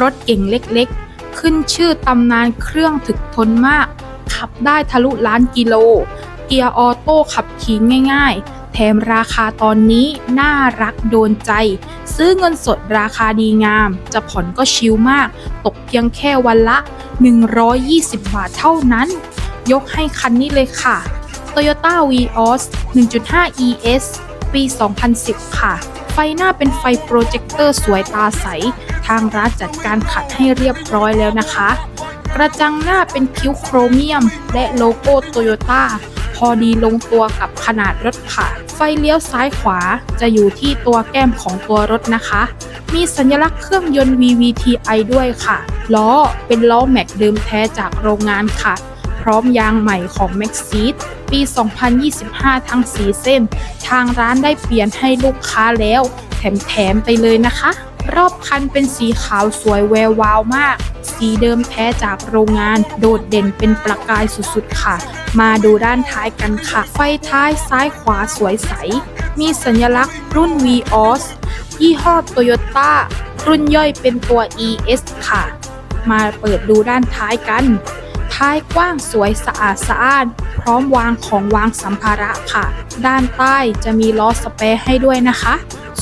รถเก่งเล็กๆ ขึ้นชื่อตำนานเครื่องถึกทนมาก ขับได้ทะลุล้านกิโล เกียร์ออโต้ขับขี่ง่าย ๆ แถมราคาตอนนี้น่ารักโดนใจ ซื้อเงินสดราคาดีงาม จะผ่อนก็ชิลมาก ตกเพียงแค่วันละ 120 บาทเท่านั้น ยกให้คันนี้เลยค่ะ Toyota Vios 1.5 ES ปี 2010 ค่ะ ไฟหน้าเป็นไฟโปรเจคเตอร์สวยตาใส ทางร้านจัดการขัดให้เรียบร้อยแล้วนะคะ กระจังหน้าเป็นคิ้วโครเมียม และโลโก้โตโยต้าพอดีลงตัวกับขนาดรถค่ะ ไฟเลี้ยวซ้ายขวาจะอยู่ที่ตัวแก้มของตัวรถนะคะ มีสัญลักษณ์เครื่องยนต์ VVTi ด้วยค่ะ ล้อเป็นล้อแม็กเดิมแท้จากโรงงานค่ะ พร้อมยางใหม่ของ m a x s e e d ปี 2025 ทั้ง4เส้น ทางร้านได้เปลี่ยนให้ลูกค้าแล้ว แถมๆไปเลยนะคะ รอบคันเป็นสีขาวสวยแวววาวมาก สีเดิมแท้จากโรงงาน โดดเด่นเป็นประกายสุดๆค่ะ มาดูด้านท้ายกันค่ะ ไฟท้ายซ้ายขวาสวยใส มีสัญลักษณ์รุ่น Vios ยี่ห้อ Toyota รุ่นย่อยเป็นตัว ES ค่ะ มาเปิดดูด้านท้ายกัน ท้ายกว้างสวยสะอาดสะอ้าน พร้อมวางของวางสัมภาระค่ะ ด้านใต้จะมีล้อสเปรให้ด้วยนะคะ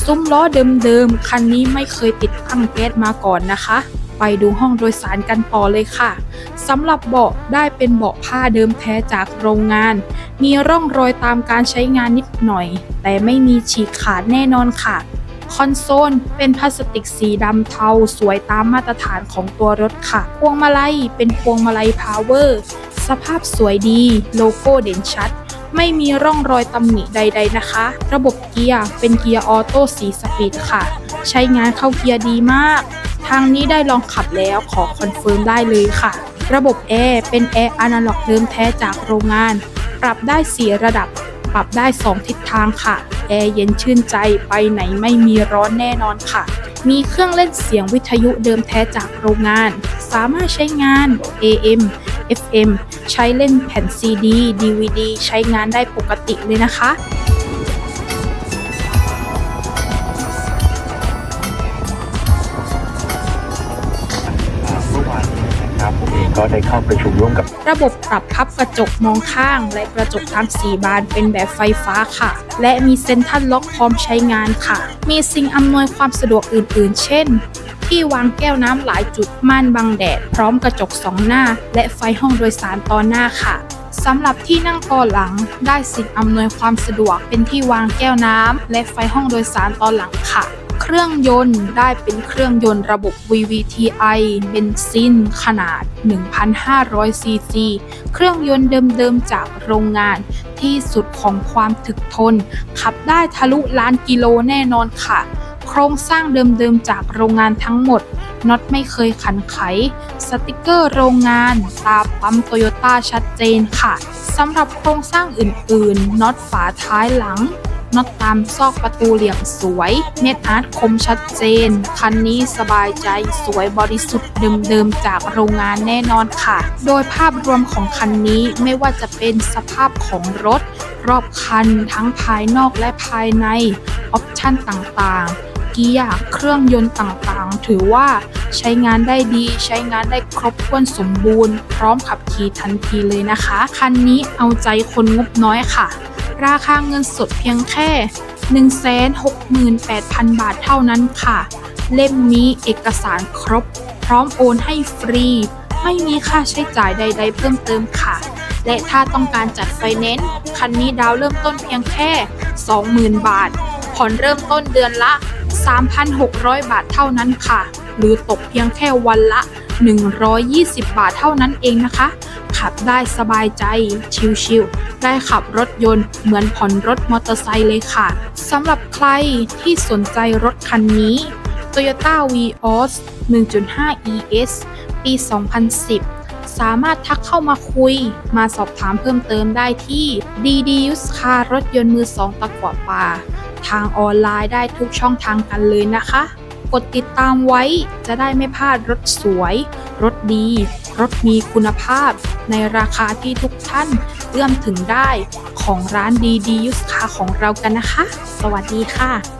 ซุ้มล้อเดิมๆ คันนี้ไม่เคยติดตั้งแก๊สมาก่อนนะคะ ไปดูห้องโดยสารกันต่อเลยค่ะสำหรับเบาะได้เป็นเบาะผ้าเดิมแท้จากโรงงาน มีร่องรอยตามการใช้งานนิดหน่อย แต่ไม่มีฉีกขาดแน่นอนค่ะ คอนโซลเป็นพลาสติกสีดำเทาสวยตามมาตรฐานของตัวรถค่ะ พวงมาลัยเป็นพวงมาลัยพาวเวอร์ สภาพสวยดี โลโก้เด่นชัด ไม่มีร่องรอยตำหนิใด ๆนะคะ ระบบเกียร์เป็นเกียร์ออโต้สีสปีดค่ะ ใช้งานเข้าเกียร์ดีมาก ทางนี้ได้ลองขับแล้วขอคอนเฟิร์มได้เลยค่ะ ระบบแอร์เป็นแอร์อนาล็อกเดิมแท้จากโรงงาน ปรับได้ 4 ระดับ ปรับได้ 2 ทิศทางค่ะ แอร์เย็นชื่นใจไปไหนไม่มีร้อนแน่นอนค่ะ มีเครื่องเล่นเสียงวิทยุเดิมแท้จากโรงงาน สามารถใช้งาน AM FM ใช้เล่นแผ่น CD DVD ใช้งานได้ปกติเลยนะคะอ่าเมื่อวานนี้นะครับผมเองก็ได้เข้าประชุมร่วมกับ ระบบปรับพับกระจกมองข้าง และกระจกทั้ง4บานเป็นแบบไฟฟ้าค่ะ และมีเซ็นทรัลล็อกพร้อมใช้งานค่ะ มีสิ่งอำนวยความสะดวกอื่น ๆ เช่น ที่วางแก้วน้ำหลายจุดม่านบังแดด พร้อมกระจกสองหน้า และไฟห้องโดยสารตอนหน้าค่ะสำหรับที่นั่งตอนหลังได้สิ่งอำนวยความสะดวกเป็นที่วางแก้วน้ำและไฟห้องโดยสารตอนหลังค่ะ เครื่องยนต์ได้เป็นเครื่องยนต์ระบบ VVTi เบนซินขนาด 1,500 ซีซี เครื่องยนต์เดิมๆจากโรงงานที่สุดของความถึกทน ขับได้ทะลุล้านกิโลแน่นอนค่ะ ครงสร้างเดิมๆจากโรงงานทั้งหมดน็อตไม่เคยขันไข สติกเกอร์โรงงาน ตาปั๊มโตโยต้าชัดเจนค่ะสำหรับโครงสร้างอื่นๆน็อตฝาท้ายหลังน็อตตามซอกประตูเหลี่ยมสวยเม็ดอาร์ตคมชัดเจน คันนี้สบายใจสวยบริสุทธิ์เดิมๆจากโรงงานแน่นอนค่ะ โดยภาพรวมของคันนี้ไม่ว่าจะเป็นสภาพของรถ รอบคันทั้งภายนอกและภายใน ออปชั่นต่างๆ เกียร์เครื่องยนต์ต่างๆ ถือว่าใช้งานได้ดีใช้งานได้ครบถ้วนสมบูรณ์ พร้อมขับขี่ทันทีเลยนะคะ คันนี้เอาใจคนงบน้อยค่ะ ราคาเงินสดเพียงแค่ 168,000 บาทเท่านั้นค่ะ เล่มนี้เอกสารครบ พร้อมโอนให้ฟรี ไม่มีค่าใช้จ่ายใด ๆ เพิ่มเติมค่ะ และถ้าต้องการจัดไฟแนนซ์คันนี้ดาวเริ่มต้นเพียงแค่ 20,000 บาทผ่อนเริ่มต้นเดือนละ 3,600 บาทเท่านั้นค่ะ หรือตกเพียงแค่วันละ 120 บาทเท่านั้นเองนะคะ ขับได้สบายใจชิลๆได้ขับรถยนต์เหมือนผ่อนรถมอเตอร์ไซค์เลยค่ะสำหรับใครที่สนใจรถคันนี้ Toyota Vios 1.5 ES ปี 2010สามารถทักเข้ามาคุย มาสอบถามเพิ่มเติมได้ที่ D-D Use Car รถยนต์มือสองตะกั่วป่า ทางออนไลน์ได้ทุกช่องทางกันเลยนะคะ กดติดตามไว้จะได้ไม่พลาดรถสวย รถดี รถมีคุณภาพ ในราคาที่ทุกท่านเอื้อมถึงได้ของร้านดีดียุสคาของเรากันนะคะ สวัสดีค่ะ